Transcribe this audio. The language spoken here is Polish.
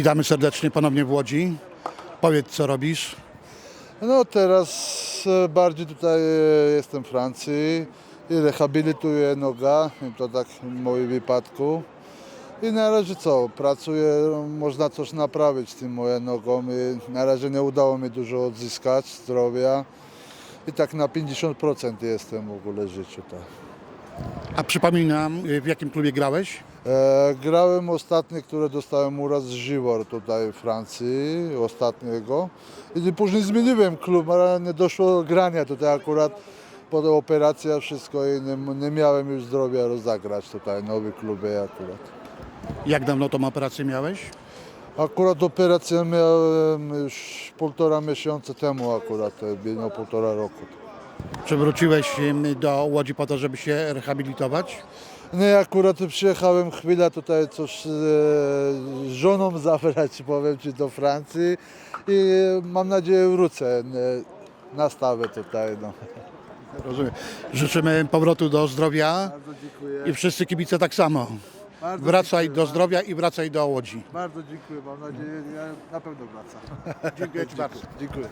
Witamy serdecznie ponownie w Łodzi. Powiedz, co robisz. No teraz e, bardziej tutaj e, jestem w Francji i rehabilituję noga, to tak w moim wypadku. I na razie co, pracuję, można coś naprawić z tym moją nogą i na razie nie udało mi dużo odzyskać zdrowia. I tak na 50% jestem w ogóle życiu. Tak. A przypominam, w jakim klubie grałeś? E, grałem ostatnie, które dostałem uraz z Żywor tutaj w Francji, ostatniego. I później zmieniłem klub, ale nie doszło do grania tutaj akurat. Po operacji wszystko i nie, nie miałem już zdrowia rozegrać tutaj nowy klubie akurat. Jak dawno tą operację miałeś? Akurat operację miałem już półtora miesiąca temu akurat, no półtora roku. Przywróciłeś em, do Łodzi po to, żeby się rehabilitować? Nie, akurat przyjechałem chwilę tutaj coś e, z żoną zabrać, powiem Ci, do Francji i mam nadzieję wrócę e, na stałe tutaj. No. Rozumiem. Życzymy powrotu do zdrowia i wszyscy kibice tak samo. Bardzo Wracaj dziękuję. do zdrowia i wracaj do Łodzi. Bardzo dziękuję, mam nadzieję, ja na pewno wracam. Dziękuję Ci bardzo. Dziękuję.